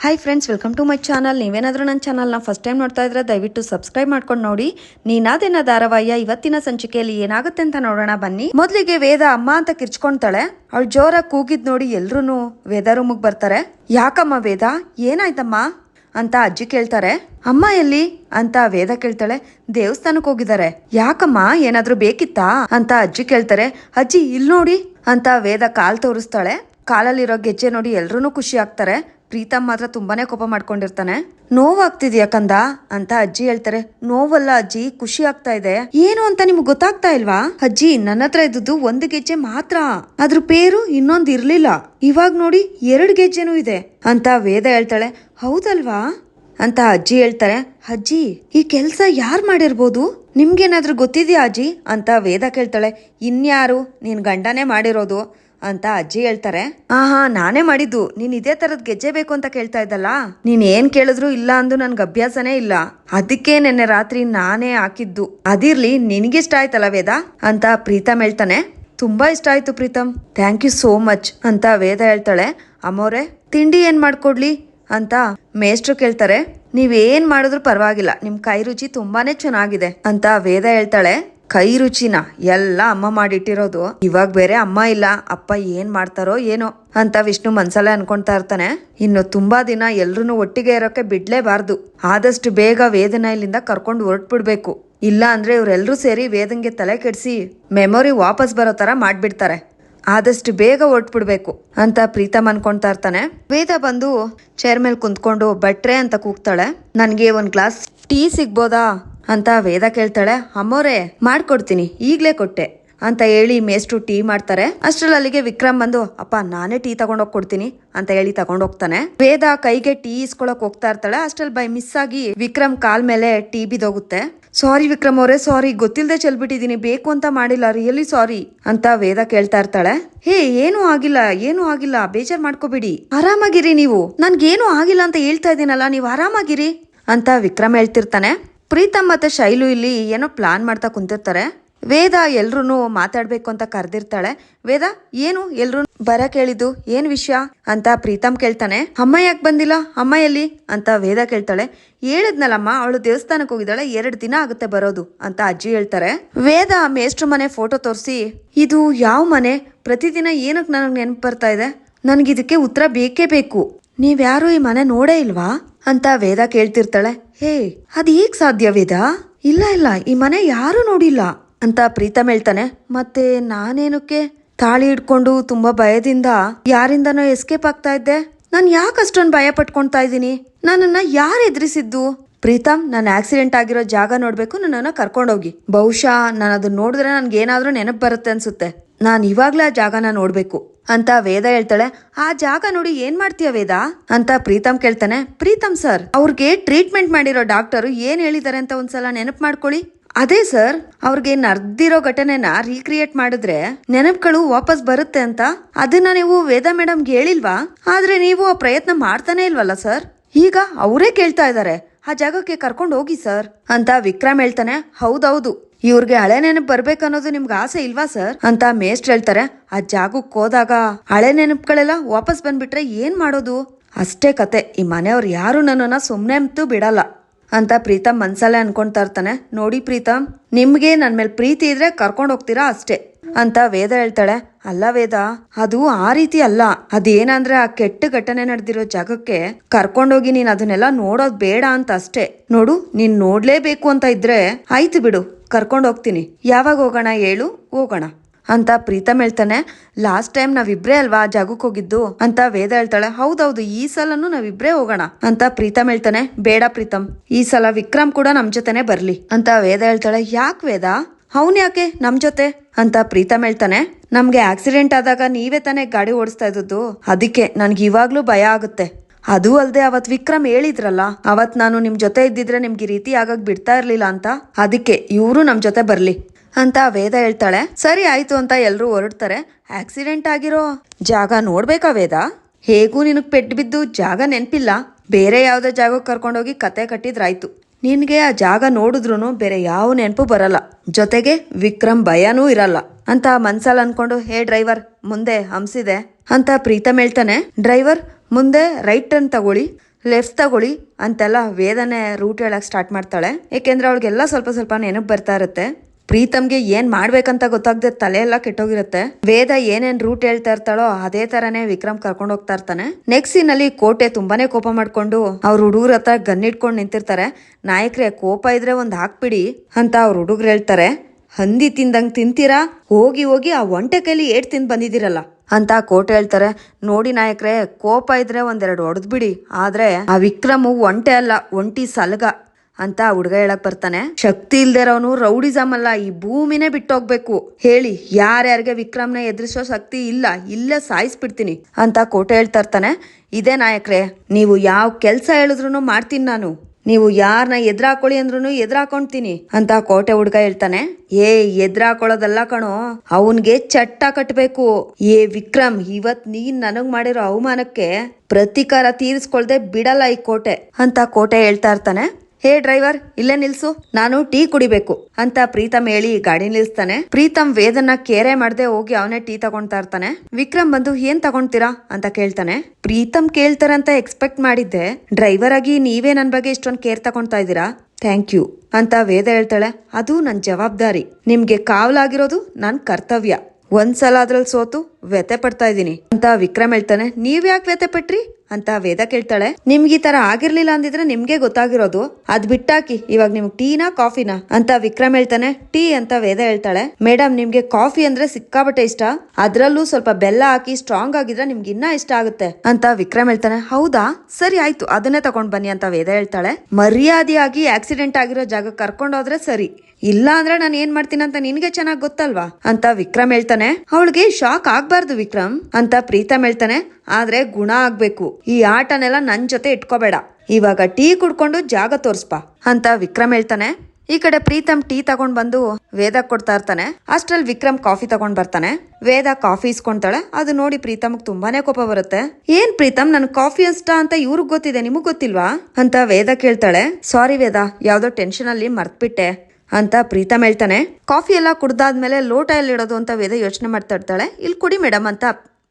Hi friends welcome to my channel ನೀವೇನಾದರೂ ನನ್ನ ಚಾನಲ್ನ ಫಸ್ಟ್ ಟೈಮ್ ನೋಡ್ತಾ ಇದ್ರೆ ದಯವಿಟ್ಟು ಸಬ್ಸ್ಕ್ರೈಬ್ ಮಾಡ್ಕೊಂಡು ನೋಡಿ. ನೀನಾದೇನ ಧಾರಾವಾಹಿಯ ಇವತ್ತಿನ ಸಂಚಿಕೆಯಲ್ಲಿ ಏನಾಗುತ್ತೆ ಅಂತ ನೋಡೋಣ, ಬನ್ನಿ. ಮೊದಲಿಗೆ ವೇದ ಅಮ್ಮ ಅಂತ ಕಿರ್ಚ್ಕೊಂತಾಳೆ. ಅವಳು ಜೋರಾಗಿ ಕೂಗಿದ್ ನೋಡಿ ಎಲ್ರೂ ವೇದ ರೂಮಿಗೆ ಬರ್ತಾರೆ. ಯಾಕಮ್ಮ ವೇದ? ಏನಾಯ್ತಮ್ಮ? ಅಂತ ಅಜ್ಜಿ ಕೇಳ್ತಾರೆ. ಅಮ್ಮ ಎಲ್ಲಿ? ಅಂತ ವೇದ ಕೇಳ್ತಾಳೆ. ದೇವಸ್ಥಾನಕ್ಕೆ ಹೋಗಿದ್ದಾರೆ. ಯಾಕಮ್ಮ? ಏನಾದರೂ ಬೇಕಿತ್ತಾ? ಅಂತ ಅಜ್ಜಿ ಕೇಳ್ತಾರೆ. ಅಜ್ಜಿ ಇಲ್ಲಿ ನೋಡಿ ಅಂತ ವೇದ ಕಾಲ್ ತೋರಿಸ್ತಾಳೆ. ಕಾಲಲ್ಲಿರೋ ಗೆಜ್ಜೆ ನೋಡಿ ಎಲ್ರೂ ಖುಷಿ ಆಗ್ತಾರೆ. ಪ್ರೀತಮ್ ಮಾತ್ರ ತುಂಬಾನೇ ಕೋಪ ಮಾಡ್ಕೊಂಡಿರ್ತಾನೆ. ನೋವಾಗ್ತಿದ್ಯಾ ಕಂದ? ಅಂತ ಅಜ್ಜಿ ಹೇಳ್ತಾರೆ. ನೋವಲ್ಲ ಅಜ್ಜಿ, ಖುಷಿ ಆಗ್ತಾ ಇದೆ. ಏನು ಅಂತ ನಿಮ್ಗೆ ಗೊತ್ತಾಗ್ತಾ ಇಲ್ವಾ? ಅಜ್ಜಿ, ನನ್ನ ಹತ್ರ ಇದ್ದದ್ದು ಒಂದು ಗೆಜ್ಜೆ ಮಾತ್ರ. ಅದ್ರ ಪೇರು ಇನ್ನೊಂದು ಇರ್ಲಿಲ್ಲ. ಇವಾಗ ನೋಡಿ ಎರಡು ಗೆಜ್ಜೆನೂ ಇದೆ ಅಂತ ವೇದ ಹೇಳ್ತಾಳೆ. ಹೌದಲ್ವಾ? ಅಂತ ಅಜ್ಜಿ ಹೇಳ್ತಾರೆ. ಅಜ್ಜಿ, ಈ ಕೆಲ್ಸ ಯಾರ್ ಮಾಡಿರ್ಬೋದು? ನಿಮ್ಗೇನಾದ್ರೂ ಗೊತ್ತಿದ್ಯಾ ಅಜ್ಜಿ? ಅಂತ ವೇದ ಕೇಳ್ತಾಳೆ. ಇನ್ಯಾರು? ನಿನ್ ಗಂಡನೇ ಮಾಡಿರೋದು. ಅಂತ ಅಜ್ಜಿ ಹೇಳ್ತಾರೆ. ಆ ಹಾ ನಾನೇ ಮಾಡಿದ್ದು. ನೀನ್ ಇದೇ ತರದ್ ಗೆಜ್ಜೆ ಬೇಕು ಅಂತ ಕೇಳ್ತಾ ಇದ್ದಲ್ಲ? ನೀನ್ ಏನ್ ಕೇಳಿದ್ರು ಇಲ್ಲ ಅಂದು ನನ್ಗೆ ಅಭ್ಯಾಸನೇ ಇಲ್ಲ. ಅದಕ್ಕೆ ನೆನ್ನೆ ರಾತ್ರಿ ನಾನೇ ಹಾಕಿದ್ದು. ಅದಿರ್ಲಿ ನಿನಗಿಷ್ಟ ಆಯ್ತಲ್ಲ ವೇದ? ಅಂತ ಪ್ರೀತಮ್ ಹೇಳ್ತಾನೆ. ತುಂಬಾ ಇಷ್ಟ ಆಯ್ತು Pritam. Thank you so much ಅಂತ ವೇದ ಹೇಳ್ತಾಳೆ. ಅಮ್ಮೋರೆ ತಿಂಡಿ ಏನ್ ಮಾಡ್ಕೊಡ್ಲಿ? ಅಂತ ಮೇಷ್ಟ್ರು ಕೇಳ್ತಾರೆ. ನೀವೇನ್ ಮಾಡಿದ್ರು ಪರವಾಗಿಲ್ಲ. ನಿಮ್ ಕೈ ರುಚಿ ತುಂಬಾನೇ ಚೆನ್ನಾಗಿದೆ ಅಂತ ವೇದ ಹೇಳ್ತಾಳೆ. ಕೈ ರುಚಿನ ಎಲ್ಲ ಅಮ್ಮ ಮಾಡಿಟ್ಟಿರೋದು. ಇವಾಗ ಬೇರೆ ಅಮ್ಮ ಇಲ್ಲ. ಅಪ್ಪ ಏನ್ ಮಾಡ್ತಾರೋ ಏನೋ ಅಂತ ವಿಷ್ಣು ಮನ್ಸಲ್ಲೇ ಅನ್ಕೊಂತಾ ಇರ್ತಾನೆ. ಇನ್ನು ತುಂಬಾ ದಿನ ಎಲ್ರೂ ಒಟ್ಟಿಗೆ ಇರೋಕೆ ಬಿಡ್ಲೇಬಾರ್ದು. ಆದಷ್ಟು ಬೇಗ ವೇದನ ಇಲ್ಲಿಂದ ಕರ್ಕೊಂಡು ಹೊರಟ್ಬಿಡ್ಬೇಕು. ಇಲ್ಲ ಅಂದ್ರೆ ಇವರೆಲ್ಲರೂ ಸೇರಿ ವೇದನ್ಗೆ ತಲೆ ಕೆಡಿಸಿ ಮೆಮೊರಿ ವಾಪಸ್ ಬರೋ ತರ ಮಾಡ್ಬಿಡ್ತಾರೆ. ಆದಷ್ಟು ಬೇಗ ಹೊರಟ್ಬಿಡ್ಬೇಕು ಅಂತ ಪ್ರೀತಮ್ ಅನ್ಕೊಂತಾ ಇರ್ತಾನೆ. ವೇದ ಬಂದು ಚೇರ್ ಮೇಲೆ ಕುಂತ್ಕೊಂಡು ಬಟ್ರೆ ಅಂತ ಕೂಗ್ತಾಳೆ. ನನಗೆ ಒಂದು ಗ್ಲಾಸ್ ಟೀ ಸಿಗ್ಬೋದಾ? ಅಂತ ವೇದ ಕೇಳ್ತಾಳೆ, ಅಮ್ಮೋರೆ, ಮಾಡ್ಕೊಡ್ತೀನಿ, ಈಗ್ಲೇ ಕೊಟ್ಟೆ, ಅಂತ ಹೇಳಿ ಮೇಷ್ಟ್ರು ಟೀ ಮಾಡ್ತಾರೆ. ಅಷ್ಟ್ರಲ್ಲಿ ಅಲ್ಲಿಗೆ ವಿಕ್ರಮ್ ಬಂದು, ಅಪ್ಪ, ನಾನೇ ಟೀ ತಗೊಂಡೋಗಿ ಕೊಡ್ತೀನಿ, ಅಂತ ಹೇಳಿ ತಗೊಂಡೋಗ್ತಾನೆ. ವೇದ ಕೈಗೆ ಟೀ ಇಸ್ಕೊಳಕ್ ಹೋಗ್ತಾ ಇರ್ತಾಳೆ. ಅಷ್ಟ್ರಲ್ಲಿ ಬೈ ಮಿಸ್ ಆಗಿ ವಿಕ್ರಮ್ ಕಾಲ್ ಮೇಲೆ ಟೀ ಬಿದೋಗುತ್ತೆ ಸಾರಿ ವಿಕ್ರಮ್ ಅವರೇ, ಸಾರಿ ಗೊತ್ತಿಲ್ಲದೆ ಚೆಲ್ಬಿಟ್ಟಿದ್ದೀನಿ, ಬೇಕು ಅಂತ ಮಾಡಿಲ್ಲ, ರಿಯಲಿ ಸಾರಿ, ಅಂತ ವೇದ ಕೇಳ್ತಾ ಇರ್ತಾಳೆ. ಹೇ, ಏನು ಆಗಿಲ್ಲ ಏನು ಆಗಿಲ್ಲ, ಬೇಜಾರ್ ಮಾಡ್ಕೋಬೇಡಿ, ಆರಾಮಾಗಿರಿ ನೀವು, ನನ್ಗೇನು ಆಗಿಲ್ಲ ಅಂತ ಹೇಳ್ತಾ ಇದ್ದೀನಲ್ಲ, ನೀವು ಆರಾಮಾಗಿರಿ, ಅಂತ ವಿಕ್ರಮ್ ಹೇಳ್ತಿರ್ತಾನೆ. ಪ್ರೀತಮ್ ಮತ್ತೆ ಶೈಲು ಇಲ್ಲಿ ಏನೋ ಪ್ಲಾನ್ ಮಾಡ್ತಾ ಕುಂತಿರ್ತಾರೆ. ವೇದ ಎಲ್ರು ಮಾತಾಡ್ಬೇಕು ಅಂತ ಕರೆದಿರ್ತಾಳೆ. ವೇದ, ಏನು ಎಲ್ರು ಬರ ಕೇಳಿದ್ದು? ಏನ್ ವಿಷಯ? ಅಂತ ಪ್ರೀತಮ್ ಕೇಳ್ತಾನೆ. ಅಮ್ಮ ಯಾಕೆ ಬಂದಿಲ್ಲ? ಅಮ್ಮ ಎಲ್ಲಿ? ಅಂತ ವೇದ ಕೇಳ್ತಾಳೆ. ಹೇಳಿದ್ನಲ್ಲಮ್ಮ, ಅವಳು ದೇವಸ್ಥಾನಕ್ಕೆ ಹೋಗಿದ್ದಾಳೆ. ಎರಡು ದಿನ ಆಗುತ್ತೆ ಬರೋದು ಅಂತ ಅಜ್ಜಿ ಹೇಳ್ತಾರೆ. ವೇದ ಮೇಷ್ಟ್ರ ಮನೆ ಫೋಟೋ ತೋರಿಸಿ, ಇದು ಯಾವ ಮನೆ? ಪ್ರತಿದಿನ ಏನಕ್ಕೆ ನನಗೆ ನೆನಪು ಬರ್ತಾ ಇದೆ? ನನಗಿದಕ್ಕೆ ಉತ್ತರ ಬೇಕೇ ಬೇಕು. ನೀವ್ಯಾರು ಈ ಮನೆ ನೋಡೇ ಇಲ್ವಾ? ಅಂತ ವೇದ ಕೇಳ್ತಿರ್ತಾಳೆ. ಹೇ ಅದ್ ಹೇಗ್ ಸಾಧ್ಯ ವೇದ ಇಲ್ಲ ಇಲ್ಲ, ಈ ಮನೆ ಯಾರು ನೋಡಿಲ್ಲ ಅಂತ ಪ್ರೀತಮ್ ಹೇಳ್ತಾನೆ. ಮತ್ತೆ ನಾನೇನಕ್ಕೆ ತಾಳಿ ಹಿಡ್ಕೊಂಡು ತುಂಬಾ ಭಯದಿಂದ ಯಾರಿಂದನೋ ಎಸ್ಕೇಪ್ ಆಗ್ತಾ ಇದ್ದೆ? ನಾನು ಯಾಕೆ ಅಷ್ಟೊಂದು ಭಯ ಪಟ್ಕೊಳ್ತಾ ಇದ್ದೀನಿ? ನನ್ನನ್ನು ಯಾರು ಎದುರಿಸಿದ್ದು? ಪ್ರೀತಮ್, ನಾನು ಆಕ್ಸಿಡೆಂಟ್ ಆಗಿರೋ ಜಾಗ ನೋಡಬೇಕು, ನನ್ನನ್ನು ಕರ್ಕೊಂಡೋಗಿ. ಬಹುಶಃ ನಾನು ಅದನ್ನ ನೋಡಿದ್ರೆ ನನಗೇನಾದರೂ ನೆನಪು ಬರುತ್ತೆ ಅನ್ಸುತ್ತೆ. ನಾನು ಇವಾಗ್ಲೇ ಆ ಜಾಗನ ನೋಡ್ಬೇಕು. ಅಂತ ವೇದ ಹೇಳ್ತಾಳೆ, ಆ ಜಾಗ ನೋಡಿ ಏನ್ ಮಾಡ್ತೀಯ ವೇದ? ಅಂತ ಪ್ರೀತಮ್ ಕೇಳ್ತಾನೆ, ಪ್ರೀತಮ್ ಸರ್, ಅವ್ರಿಗೆ ಟ್ರೀಟ್ಮೆಂಟ್ ಮಾಡಿರೋ ಡಾಕ್ಟರು ಏನ್ ಹೇಳಿದಾರೆ ಅಂತ ಒಂದ್ಸಲ ನೆನಪು ಮಾಡ್ಕೊಳ್ಳಿ. ಅದೇ ಸರ್, ಅವ್ರಿಗೆ ನರ್ದಿರೋ ಘಟನೆನ ರೀಕ್ರಿಯೇಟ್ ಮಾಡಿದ್ರೆ ನೆನಪುಗಳು ವಾಪಸ್ ಬರುತ್ತೆ ಅಂತ. ಅದನ್ನ ನೀವು ವೇದ ಮೇಡಮ್ಗೆ ಹೇಳಿಲ್ವಾ? ಆದ್ರೆ ನೀವು ಆ ಪ್ರಯತ್ನ ಮಾಡ್ತಾನೆ ಇಲ್ವಲ್ಲ ಸರ್? ಈಗ ಅವರೇ ಕೇಳ್ತಾ ಇದ್ದಾರೆ, ಆ ಜಾಗಕ್ಕೆ ಕರ್ಕೊಂಡು ಹೋಗಿ ಸರ್. ಅಂತ ವಿಕ್ರಮ್ ಹೇಳ್ತಾನೆ, ಹೌದೌದು ಇವ್ರಿಗೆ ಹಳೆ ನೆನಪು ಬರ್ಬೇಕನ್ನೋದು ನಿಮ್ಗೆ ಆಸೆ ಇಲ್ವಾ ಸರ್? ಅಂತ ಮೇಸ್ಟ್ ಹೇಳ್ತಾರೆ. ಆ ಜಾಗಕ್ಕೆ ಹೋದಾಗ ಹಳೆ ನೆನಪುಗಳೆಲ್ಲ ವಾಪಸ್ ಬಂದ್ಬಿಟ್ರೆ ಏನ್ ಮಾಡೋದು? ಅಷ್ಟೇ ಕತೆ. ಈ ಮನೆಯವ್ರು ಯಾರು ನನ್ನನ್ನ ಸುಮ್ಮನೆ ಅಂತೂ ಬಿಡಲ್ಲ ಅಂತ ಪ್ರೀತಮ್ ಮನ್ಸಲ್ಲೇ ಅನ್ಕೊಂತಾ ಇರ್ತಾನೆ. ನೋಡಿ ಪ್ರೀತಮ್, ನಿಮ್ಗೆ ನನ್ನ ಮೇಲೆ ಪ್ರೀತಿ ಇದ್ರೆ ಕರ್ಕೊಂಡು ಹೋಗ್ತೀರಾ ಅಷ್ಟೇ? ಅಂತ ವೇದ ಹೇಳ್ತಾಳೆ. ಅಲ್ಲ ವೇದ, ಅದು ಆ ರೀತಿ ಅಲ್ಲ. ಅದೇನಂದ್ರೆ ಆ ಕೆಟ್ಟ ಘಟನೆ ನಡೆದಿರೋ ಜಾಗಕ್ಕೆ ಕರ್ಕೊಂಡೋಗಿ ನೀನ್ ಅದನ್ನೆಲ್ಲ ನೋಡೋದ್ ಬೇಡ ಅಂತ ಅಷ್ಟೇ. ನೋಡು, ನೀನ್ ನೋಡ್ಲೇಬೇಕು ಅಂತ ಇದ್ರೆ ಆಯ್ತು ಬಿಡು. ಕರ್ಕೊಂಡು ಹೋಗ್ತೀನಿ. ಯಾವಾಗ ಹೋಗೋಣ ಹೇಳು, ಹೋಗೋಣ. ಅಂತ ಪ್ರೀತಮ್ ಹೇಳ್ತಾನೆ. ಲಾಸ್ಟ್ ಟೈಮ್ ನಾವಿಬ್ರೇ ಅಲ್ವಾ ಜಾಗಕ್ಕೆ ಹೋಗಿದ್ದು? ಅಂತ ವೇದ ಹೇಳ್ತಾಳೆ. ಹೌದೌದು, ಈ ಸಲನು ನಾವಿಬ್ರೇ ಹೋಗೋಣ. ಅಂತ ಪ್ರೀತಮ್ ಹೇಳ್ತಾನೆ. ಬೇಡ ಪ್ರೀತಮ್, ಈ ಸಲ ವಿಕ್ರಮ್ ಕೂಡ ನಮ್ ಜೊತೆನೆ ಬರ್ಲಿ. ಅಂತ ವೇದ ಹೇಳ್ತಾಳೆ. ಯಾಕೆ ವೇದ? ಅವನ್ ಯಾಕೆ? ನಮ್ ಜೊತೆ? ಅಂತ ಪ್ರೀತಮ್ ಹೇಳ್ತಾನೆ. ನಮ್ಗೆ ಆಕ್ಸಿಡೆಂಟ್ ಆದಾಗ ನೀವೇ ತಾನೇ ಗಾಡಿ ಓಡಿಸ್ತಾ ಇದ್ದದ್ದು. ಅದಕ್ಕೆ ನನ್ಗೆ ಇವಾಗ್ಲೂ ಭಯ ಆಗುತ್ತೆ. ಅದು ಅಲ್ಲದೆ ಅವತ್ ವಿಕ್ರಮ್ ಹೇಳಿದ್ರಲ್ಲ, ಅವತ್ ನಾನು ನಿಮ್ ಜೊತೆ ಇದ್ದಿದ್ರೆ ನಿಮ್ಗೆ ರೀತಿ ಆಗಕ್ ಬಿಡ್ತಾ ಇರ್ಲಿಲ್ಲ ಅಂತ? ಅದಕ್ಕೆ ಇವರು ನಮ್ ಜೊತೆ ಬರ್ಲಿ. ಅಂತ ವೇದ ಹೇಳ್ತಾಳೆ. ಸರಿ ಆಯ್ತು ಅಂತ ಎಲ್ಲರೂ ಹೊರಡ್ತಾರೆ. ಆಕ್ಸಿಡೆಂಟ್ ಆಗಿರೋ ಜಾಗ ನೋಡ್ಬೇಕಾ ವೇದ? ಹೇಗೂ ನಿನಗೆ ಪೆಟ್ಟು ಬಿದ್ದು ಜಾಗ ನೆನಪಿಲ್ಲ? ಬೇರೆ ಯಾವ್ದೋ ಜಾಗಕ್ಕೆ ಕರ್ಕೊಂಡೋಗಿ ಕತೆ ಕಟ್ಟಿದ್ರಾಯ್ತು. ನಿನ್ಗೆ ಆ ಜಾಗ ನೋಡಿದ್ರು ಬೇರೆ ಯಾವ ನೆನಪು ಬರಲ್ಲ. ಜೊತೆಗೆ ವಿಕ್ರಮ್ ಭಯನೂ ಇರಲ್ಲ. ಅಂತ ಮನ್ಸಲ್ಲಿ ಅನ್ಕೊಂಡು, ಹೇ ಡ್ರೈವರ್, ಮುಂದೆ ಹಂಸಿದೆ. ಅಂತ ಪ್ರೀತಮ್ ಹೇಳ್ತಾನೆ. ಡ್ರೈವರ್ ಮುಂದೆ ರೈಟ್ ಟರ್ನ್ ತಗೊಳ್ಳಿ ಲೆಫ್ಟ್ ತಗೊಳ್ಳಿ ಅಂತೆಲ್ಲ ವೇದನೆ ರೂಟ್ ಹೇಳಕ್ ಸ್ಟಾರ್ಟ್ ಮಾಡ್ತಾಳೆ. ಏಕೆಂದ್ರೆ ಅವಳಿಗೆಲ್ಲ ಸ್ವಲ್ಪ ಸ್ವಲ್ಪ ನೆನಪು ಬರ್ತಾ ಇರುತ್ತೆ. ಪ್ರೀತಮ್ಗೆ ಏನ್ ಮಾಡ್ಬೇಕಂತ ಗೊತ್ತಾಗದೆ ತಲೆ ಎಲ್ಲ ಕೆಟ್ಟೋಗಿರುತ್ತೆ. ವೇದ ಏನೇನ್ ರೂಟ್ ಹೇಳ್ತಾ ಇರ್ತಾಳೋ ಅದೇ ತರನೇ ವಿಕ್ರಮ್ ಕರ್ಕೊಂಡು ಹೋಗ್ತಾ ಇರ್ತಾನೆ. ನೆಕ್ಸ್ಟ್ ಸೀನ್ ಅಲ್ಲಿ ಕೋಟೆ ತುಂಬಾನೇ ಕೋಪ ಮಾಡ್ಕೊಂಡು ಅವ್ರ ಹುಡುಗರ ಹತ್ರ ಗನ್ ಇಟ್ಕೊಂಡು ನಿಂತಿರ್ತಾರೆ. ನಾಯಕರೇ, ಕೋಪ ಇದ್ರೆ ಒಂದ್ ಹಾಕ್ಬಿಡಿ ಅಂತ ಅವ್ರ ಹುಡುಗರು ಹೇಳ್ತಾರೆ. ಹಂದಿ ತಿಂದಂಗ್ ತಿಂತೀರಾ? ಹೋಗಿ ಹೋಗಿ ಆ ಒಂಟೆ ಕೈಲಿ ಏಟ್ ತಿಂದ್ ಬಂದಿದ್ದೀರಲ್ಲ. ಅಂತ ಕೋಟೆ ಹೇಳ್ತಾರೆ. ನೋಡಿ ನಾಯಕ್ರೆ, ಕೋಪ ಇದ್ರೆ ಒಂದೆರಡು ಹೊಡೆದ್ಬಿಡಿ ಆದ್ರೆ ಆ ವಿಕ್ರಮು ಒಂಟೆ ಅಲ್ಲ, ಒಂಟಿ ಸಲಗ ಅಂತ ಹುಡುಗ ಹೇಳಕ್ ಬರ್ತಾನೆ. ಶಕ್ತಿ ಇಲ್ದಿರೋನು ರೌಡಿಸಮ್ ಅಲ್ಲ, ಈ ಭೂಮಿನೇ ಬಿಟ್ಟೋಗ್ಬೇಕು. ಹೇಳಿ, ಯಾರ್ಯಾರಿಗೆ ವಿಕ್ರಮ್ನ ಎದುರಿಸೋ ಶಕ್ತಿ ಇಲ್ಲ, ಇಲ್ಲೇ ಸಾಯಿಸ್ಬಿಡ್ತೀನಿ ಅಂತ ಕೋಟೆ ಹೇಳ್ತಾ ಇರ್ತಾನೆ. ಇದೇ ನಾಯಕ್ರೆ, ನೀವು ಯಾವ ಕೆಲಸ ಹೇಳಿದ್ರು ಮಾಡ್ತೀನಿ ನಾನು. ನೀವು ಯಾರನ್ನ ಎದ್ರಾಕೊಳ್ಳಿ ಅಂದ್ರೂ ಎದ್ರಾಕೊಂತೀನಿ ಅಂತ ಕೋಟೆ ಹುಡ್ಗ ಹೇಳ್ತಾನೆ. ಏ, ಎದ್ರಾಕೊಳ್ಳೋದಲ್ಲ ಕಣೋ, ಅವನ್ಗೆ ಚಟ್ಟ ಕಟ್ಟಬೇಕು ಏ, ವಿಕ್ರಮ್, ಇವತ್ ನೀನ್ ನನಗ್ ಮಾಡಿರೋ ಅವಮಾನಕ್ಕೆ ಪ್ರತೀಕಾರ ತೀರಿಸ್ಕೊಳ್ದೆ ಬಿಡಲ್ಲ ಈ ಕೋಟೆ ಅಂತ ಕೋಟೆ ಹೇಳ್ತಾ ಇರ್ತಾನೆ. ಹೇ ಡ್ರೈವರ್, ಇಲ್ಲೇ ನಿಲ್ಸು. ನಾನು ಟೀ ಕುಡಿಬೇಕು ಅಂತ ಪ್ರೀತಮ್ ಹೇಳಿ ಗಾಡಿ ನಿಲ್ಸ್ತಾನೆ. ಪ್ರೀತಮ್ ವೇದನ್ನ ಕೇರೆ ಮಾಡದೆ ಹೋಗಿ ಅವನೇ ಟೀ ತಗೊಂತಾ ಇರ್ತಾನೆ. ವಿಕ್ರಮ್ ಬಂದು, ಏನ್ ತಗೊಂತೀರಾ ಅಂತ ಕೇಳ್ತಾನೆ. ಪ್ರೀತಮ್ ಕೇಳ್ತಾರಂತ ಎಕ್ಸ್ಪೆಕ್ಟ್ ಮಾಡಿದ್ದೆ. ಡ್ರೈವರ್ ಆಗಿ ನೀವೇ ನನ್ ಬಗ್ಗೆ ಇಷ್ಟೊಂದು ಕೇರ್ ತಗೊಂತಾ ಇದ್ದೀರಾ? ಥ್ಯಾಂಕ್ ಯು, ಅಂತ ವೇದ ಹೇಳ್ತಾಳೆ. ಅದು ನನ್ನ ಜವಾಬ್ದಾರಿ. ನಿಮ್ಗೆ ಕಾವಲಾಗಿರೋದು ನನ್ನ ಕರ್ತವ್ಯ. ಒಂದ್ಸಲ ಅದ್ರಲ್ಲಿ ಸೋತು ವ್ಯತೆ ಪಡ್ತಾ ಇದ್ದೀನಿ. ಅಂತ ವಿಕ್ರಮ್ ಹೇಳ್ತಾನೆ, ನೀವ್ ಯಾಕೆ ವ್ಯತೆ ಪಟ್ರಿ? ಅಂತ ವೇದ ಕೇಳ್ತಾಳೆ. ನಿಮ್ಗೆ ಈ ತರ ಆಗಿರ್ಲಿಲ್ಲ ಅಂದಿದ್ರೆ ನಿಮ್ಗೆ ಗೊತ್ತಾಗಿರೋದು. ಅದ್ ಬಿಟ್ಟಾಕಿ, ಇವಾಗ ನಿಮ್ಗೆ ಟೀನಾ, ಕಾಫಿನಾ? ಅಂತ ವಿಕ್ರಮ್ ಹೇಳ್ತಾನೆ. ಟೀ ಅಂತ ವೇದ ಹೇಳ್ತಾಳೆ. ಮೇಡಮ್ ನಿಮ್ಗೆ ಕಾಫಿ ಅಂದ್ರೆ ಸಿಕ್ಕಾಬಟ್ಟೆ ಇಷ್ಟ. ಅದ್ರಲ್ಲೂ ಸ್ವಲ್ಪ ಬೆಲ್ಲ ಹಾಕಿ ಸ್ಟ್ರಾಂಗ್ ಆಗಿದ್ರೆ ನಿಮ್ಗೆ ಇನ್ನ ಇಷ್ಟ ಆಗುತ್ತೆ. ಅಂತ ವಿಕ್ರಮ್ ಹೇಳ್ತಾನೆ. ಹೌದಾ? ಸರಿ, ಆಯ್ತು. ಅದನ್ನೇ ತಗೊಂಡ್ ಬನ್ನಿ ಅಂತ ವೇದ ಹೇಳ್ತಾಳೆ. ಮರ್ಯಾದೆಯಾಗಿ ಆಕ್ಸಿಡೆಂಟ್ ಆಗಿರೋ ಜಾಗ ಕರ್ಕೊಂಡೋದ್ರೆ ಸರಿ. ಇಲ್ಲ ಅಂದ್ರೆ ನಾನು ಏನ್ ಮಾಡ್ತೀನಿ ಅಂತ ನಿನ್ಗೆ ಚೆನ್ನಾಗ್ ಗೊತ್ತಲ್ವಾ? ಅಂತ ವಿಕ್ರಮ್ ಹೇಳ್ತಾನೆ. ಅವಳಿಗೆ ಶಾಕ್ ಆಗ್ಬಾರ್ದು ವಿಕ್ರಮ್, ಅಂತ ಪ್ರೀತಮ್ ಹೇಳ್ತಾನೆ. ಆದ್ರೆ ಗುಣ ಆಗ್ಬೇಕು. ಈ ಆಟನೆಲ್ಲ ನನ್ ಜೊತೆ ಇಟ್ಕೋಬೇಡ. ಇವಾಗ ಟೀ ಕುಡ್ಕೊಂಡು ಜಾಗ ತೋರ್ಸ್ಪಾ, ಅಂತ ವಿಕ್ರಮ್ ಹೇಳ್ತಾನೆ. ಈ ಕಡೆ ಪ್ರೀತಮ್ ಟೀ ತಗೊಂಡ್ ಬಂದು ವೇದ ಕೊಡ್ತಾ ಇರ್ತಾನೆ. ಅಷ್ಟ್ರಲ್ಲಿ ವಿಕ್ರಮ್ ಕಾಫಿ ತಗೊಂಡ್ ಬರ್ತಾನೆ. ವೇದ ಕಾಫಿ ಇಸ್ಕೊಂತಾಳೆ. ಅದು ನೋಡಿ ಪ್ರೀತಮ್ಗ್ ತುಂಬಾನೇ ಕೋಪ ಬರುತ್ತೆ. ಏನ್ ಪ್ರೀತಮ್, ನನ್ ಕಾಫಿ ಇಷ್ಟ ಅಂತ ಇವ್ರಿಗೆ ಗೊತ್ತಿದೆ, ನಿಮಗ್ ಗೊತ್ತಿಲ್ವಾ? ಅಂತ ವೇದ ಕೇಳ್ತಾಳೆ. ಸಾರಿ ವೇದ, ಯಾವ್ದೋ ಟೆನ್ಷನ್ ಅಲ್ಲಿ ಮರ್ತ್ಬಿಟ್ಟೆ. ಅಂತ ಪ್ರೀತಮ್ ಹೇಳ್ತಾನೆ. ಕಾಫಿ ಎಲ್ಲ ಕುಡ್ದಾದ್ಮೇಲೆ ಲೋಟ ಎಲ್ಲಿ ಇಡೋದು ಅಂತ ವೇದ ಯೋಚನೆ ಮಾಡ್ತಾ ಇರ್ತಾಳೆ. ಇಲ್ಲಿ ಕುಡಿ ಮೇಡಮ್ ಅಂತ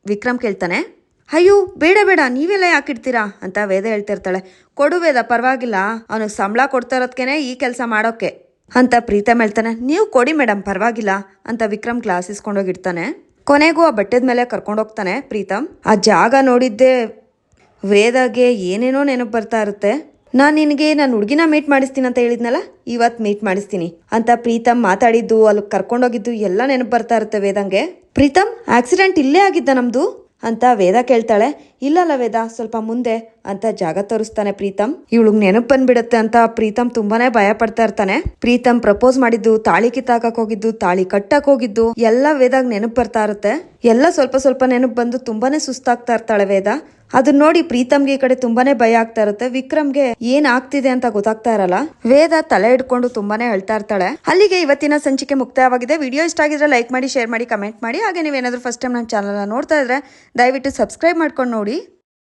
ವಿಕ್ರಮ್ ಕೇಳ್ತಾನೆ. ಅಯ್ಯೋ, ಬೇಡ ಬೇಡ, ನೀವೆಲ್ಲ ಯಾಕಿಡ್ತೀರಾ ಅಂತ ವೇದ ಹೇಳ್ತಿರ್ತಾಳೆ ಕೊಡು ವೇದ, ಪರವಾಗಿಲ್ಲ. ಅವನಿಗೆ ಸಂಬಳ ಕೊಡ್ತಾ ಇರೋದ್ಕೇನೆ ಈ ಕೆಲಸ ಮಾಡೋಕೆ. ಅಂತ ಪ್ರೀತಮ್ ಹೇಳ್ತಾನೆ. ನೀವು ಕೊಡಿ ಮೇಡಮ್ ಪರವಾಗಿಲ್ಲ ಅಂತ ವಿಕ್ರಮ್ ಕ್ಲಾಸ್ ಇಸ್ಕೊಂಡೋಗಿರ್ತಾನೆ ಕೊನೆಗೂ ಆ ಬಟ್ಟೆದ ಮೇಲೆ ಕರ್ಕೊಂಡೋಗ್ತಾನೆ ಪ್ರೀತಮ್. ಆ ಜಾಗ ನೋಡಿದ್ದೆ ವೇದಗೆ ಏನೇನೋ ನೆನಪು ಬರ್ತಾ ಇರುತ್ತೆ. ನಾನು ನಿನಗೆ ನಾನು ಹುಡುಗಿನ ಮೀಟ್ ಮಾಡಿಸ್ತೀನಿ ಅಂತ ಹೇಳಿದ್ನಲ್ಲ? ಇವತ್ತು ಮೀಟ್ ಮಾಡಿಸ್ತೀನಿ. ಅಂತ ಪ್ರೀತಮ್ ಮಾತಾಡಿದ್ದು ಅಲ್ಲಿ ಕರ್ಕೊಂಡೋಗಿದ್ದು ಎಲ್ಲ ನೆನಪು ಬರ್ತಾ ಇರುತ್ತೆ ವೇದಂಗೆ. ಪ್ರೀತಮ್ ಆಕ್ಸಿಡೆಂಟ್ ಇಲ್ಲೇ ಆಗಿದ್ದ ನಮ್ದು? ಅಂತ ವೇದ ಕೇಳ್ತಾಳೆ. ಇಲ್ಲಲ್ಲ ವೇದ, ಸ್ವಲ್ಪ ಮುಂದೆ ಅಂತ ಜಾಗ ತೋರಿಸ್ತಾನೆ ಪ್ರೀತಮ್. ಇವಳಿಗೆ ನೆನಪು ಬಂದ್ಬಿಡತ್ತೆ ಅಂತ ಪ್ರೀತಮ್ ತುಂಬಾನೇ ಭಯ ಪಡ್ತಾ ಇರ್ತಾನೆ. ಪ್ರೀತಮ್ ಪ್ರಪೋಸ್ ಮಾಡಿದ್ದು, ತಾಳಿ ಕಿತ್ತಾಕಕ್ ಹೋಗಿದ್ದು, ತಾಳಿ ಕಟ್ಟಕ್ ಹೋಗಿದ್ದು, ಎಲ್ಲ ವೇದಾಗ ನೆನಪು ಬರ್ತಾ ಇರುತ್ತೆ. ಎಲ್ಲ ಸ್ವಲ್ಪ ಸ್ವಲ್ಪ ನೆನಪು ಬಂದು ತುಂಬಾನೇ ಸುಸ್ತಾಗ್ತಾ ಇರ್ತಾಳೆ ವೇದ. ಅದನ್ನ ನೋಡಿ ಪ್ರೀತಮ್ಗೆ ಈ ಕಡೆ ತುಂಬಾನೇ ಭಯ ಆಗ್ತಾ ಇರುತ್ತೆ. ವಿಕ್ರಮ್ಗೆ ಏನ್ ಆಗ್ತಿದೆ ಅಂತ ಗೊತ್ತಾಗ್ತಾ ಇರಲ್ಲ. ವೇದ ತಲೆ ಹಿಡ್ಕೊಂಡು ತುಂಬಾನೇ ಹೇಳ್ತಾ ಇರ್ತಾಳೆ. ಅಲ್ಲಿಗೆ ಇವತ್ತಿನ ಸಂಚಿಕೆ ಮುಕ್ತಾಯವಾಗಿದೆ. ವಿಡಿಯೋ ಇಷ್ಟ ಆಗಿದ್ರೆ ಲೈಕ್ ಮಾಡಿ, ಶೇರ್ ಮಾಡಿ, ಕಮೆಂಟ್ ಮಾಡಿ. ಹಾಗೆ ನೀವೇನಾದ್ರೂ ಫಸ್ಟ್ ಟೈಮ್ ನನ್ನ ಚಾನಲ್ನ ನೋಡ್ತಾ ಇದ್ರೆ ದಯವಿಟ್ಟು ಸಬ್ಸ್ಕ್ರೈಬ್ ಮಾಡ್ಕೊಂಡು ನೋಡಿ.